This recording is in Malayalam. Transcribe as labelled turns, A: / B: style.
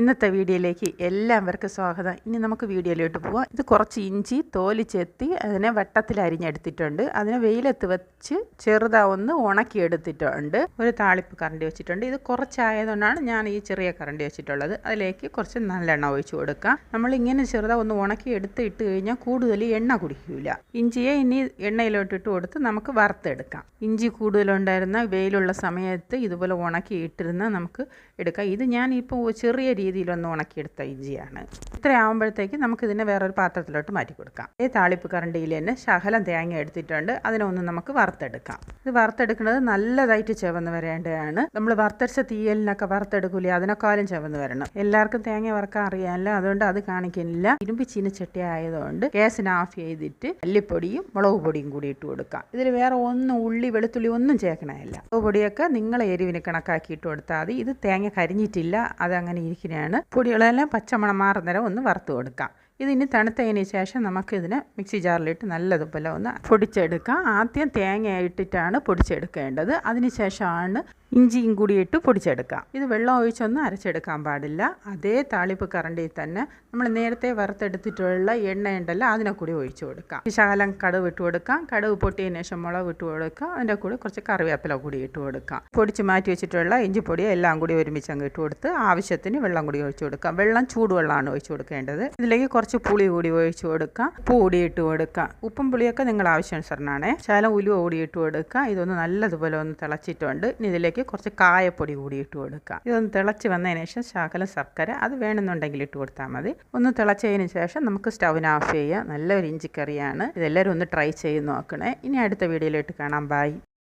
A: ഇന്നത്തെ വീഡിയോയിലേക്ക് എല്ലാവർക്കും സ്വാഗതം. ഇനി നമുക്ക് വീഡിയോയിലോട്ട് പോവാം. ഇത് കുറച്ച് ഇഞ്ചി തോൽ ചെത്തി അതിനെ വട്ടത്തിൽ അരിഞ്ഞെടുത്തിട്ടുണ്ട്. അതിനെ വെയിലത്ത് വെച്ച് ചെറുതാവൊന്ന് ഉണക്കിയെടുത്തിട്ടുണ്ട്. ഒരു താളിപ്പ് കറണ്ടി വെച്ചിട്ടുണ്ട്. ഇത് കുറച്ചായതുകൊണ്ടാണ് ഞാൻ ഈ ചെറിയ കറണ്ടി വെച്ചിട്ടുള്ളത്. അതിലേക്ക് കുറച്ച് നല്ലെണ്ണ ഒഴിച്ച് കൊടുക്കാം. നമ്മൾ ഇങ്ങനെ ചെറുതാ ഒന്ന് ഉണക്കി എടുത്ത് ഇട്ട് കഴിഞ്ഞാൽ കൂടുതൽ എണ്ണ കുടിക്കില്ല ഇഞ്ചിയെ ഇനി എണ്ണയിലോട്ട് ഇട്ട് കൊടുത്ത് നമുക്ക് വറുത്തെടുക്കാം. ഇഞ്ചി കൂടുതലുണ്ടായിരുന്ന വെയിലുള്ള സമയത്ത് ഇതുപോലെ ഉണക്കി ഇട്ടിരുന്ന നമുക്ക് എടുക്കാം. ഇത് ഞാൻ ഇപ്പോൾ ചെറിയ രീതിയിലൊന്ന് ഉണക്കിയെടുത്ത ഇഞ്ചിയാണ്. ഇത്രയാകുമ്പോഴത്തേക്ക് നമുക്കിതിനെ വേറൊരു പാത്രത്തിലോട്ട് മാറ്റി കൊടുക്കാം ഈ താളിപ്പ് കറണ്ടിയിൽ തന്നെ ശകലം തേങ്ങ എടുത്തിട്ടുണ്ട്. അതിനൊന്ന് നമുക്ക് വറുത്തെടുക്കാം. ഇത് വറുത്തെടുക്കുന്നത് നല്ലതായിട്ട് ചെവന്ന് വരേണ്ടതാണ്. നമ്മൾ വറുത്തരച്ച തീയലിനൊക്കെ വറുത്തെടുക്കൂലേ? അതിനേക്കാളും ചെവന്ന് വരണം. എല്ലാവർക്കും തേങ്ങ വറക്കാൻ അറിയാമല്ലോ. അതുകൊണ്ട് അത് കാണിക്കുന്നില്ല. ഇരുമ്പ് ചീനച്ചട്ടി ആയതുകൊണ്ട് ഗ്യാസിന് ഓഫ് ചെയ്തിട്ട് മല്ലിപ്പൊടിയും മുളക് പൊടിയും കൂടി ഇട്ട് കൊടുക്കാം. ഇതിൽ വേറെ ഒന്നും ഉള്ളി വെളുത്തുള്ളി ഒന്നും ചേർക്കണമല്ല മുളക് പൊടിയൊക്കെ നിങ്ങളെ എരിവിന് കണക്കാക്കി ഇട്ട് കൊടുത്താൽ മതി. ഇത് തേങ്ങ കരിഞ്ഞിട്ടില്ല. അതങ്ങനെ ഇരിക്കുന്നതാണ് പൊടികളെല്ലാം പച്ചമണം മാറുന്നേരം ഒന്ന് വറുത്ത് കൊടുക്കാം. ഇതിന് തണുത്തതിന് ശേഷം നമുക്കിതിനെ മിക്സി ജാറിലിട്ട് നല്ലതുപോലെ ഒന്ന് പൊടിച്ചെടുക്കാം. ആദ്യം തേങ്ങ ഇട്ടിട്ടാണ് പൊടിച്ചെടുക്കേണ്ടത്. അതിന് ശേഷമാണ് ഇഞ്ചിയും കൂടി ഇട്ട് പൊടിച്ചെടുക്കാം. ഇത് വെള്ളം ഒഴിച്ചൊന്നും അരച്ചെടുക്കാൻ പാടില്ല. അതേ താളിപ്പ് കറണ്ടിയിൽ തന്നെ നമ്മൾ നേരത്തെ വറുത്തെടുത്തിട്ടുള്ള എണ്ണ ഉണ്ടല്ലോ അതിനെ കൂടി ഒഴിച്ചു കൊടുക്കാം. വിശാലം കടുവ് ഇട്ട് കൊടുക്കാം. കടുവ് പൊട്ടിയതിന് ശേഷം മുളക് ഇട്ട് കൊടുക്കാം. അതിന്റെ കൂടെ കുറച്ച് കറിവേപ്പില കൂടി ഇട്ട് കൊടുക്കാം. പൊടിച്ച് മാറ്റി വെച്ചിട്ടുള്ള ഇഞ്ചിപ്പൊടി എല്ലാം കൂടി ഒരുമിച്ച് അങ്ങ് ഇട്ട് കൊടുത്ത് ആവശ്യത്തിന് വെള്ളം കൂടി ഒഴിച്ചു കൊടുക്കാം. വെള്ളം ചൂടുവെള്ളമാണ് ഒഴിച്ചു കൊടുക്കേണ്ടത്. ഇതിലേക്ക് കുറച്ച് പുളി കൂടി ഒഴിച്ചു കൊടുക്കാം. ഉപ്പ് കൂടി ഇട്ട് കൊടുക്കാം. ഉപ്പും പുളിയൊക്കെ നിങ്ങൾ ആവശ്യാനുസരണമാണ്. ശാലം ഉലുവ കൂടി ഇട്ട് കൊടുക്കുക ഇതൊന്ന് നല്ലതുപോലെ ഒന്ന് തിളച്ചിട്ടുണ്ട്. ഇനി ഇതിലേക്ക് കുറച്ച് കായപ്പൊടി കൂടി ഇട്ട് കൊടുക്കാം ഇതൊന്ന് തിളച്ച് വന്നതിന് ശേഷം ശകലം ശർക്കര അത് വേണമെന്നുണ്ടെങ്കിൽ ഇട്ട് കൊടുത്താൽ മതി. ഒന്ന് തിളച്ചതിന് ശേഷം നമുക്ക് സ്റ്റൗവിന് ഓഫ് ചെയ്യാം നല്ലൊരു ഇഞ്ചിക്കറിയാണ്. ഇതെല്ലാവരും ഒന്ന് ട്രൈ ചെയ്ത് നോക്കണേ. ഇനി അടുത്ത വീഡിയോയിലോട്ട് കാണാം. ബൈ.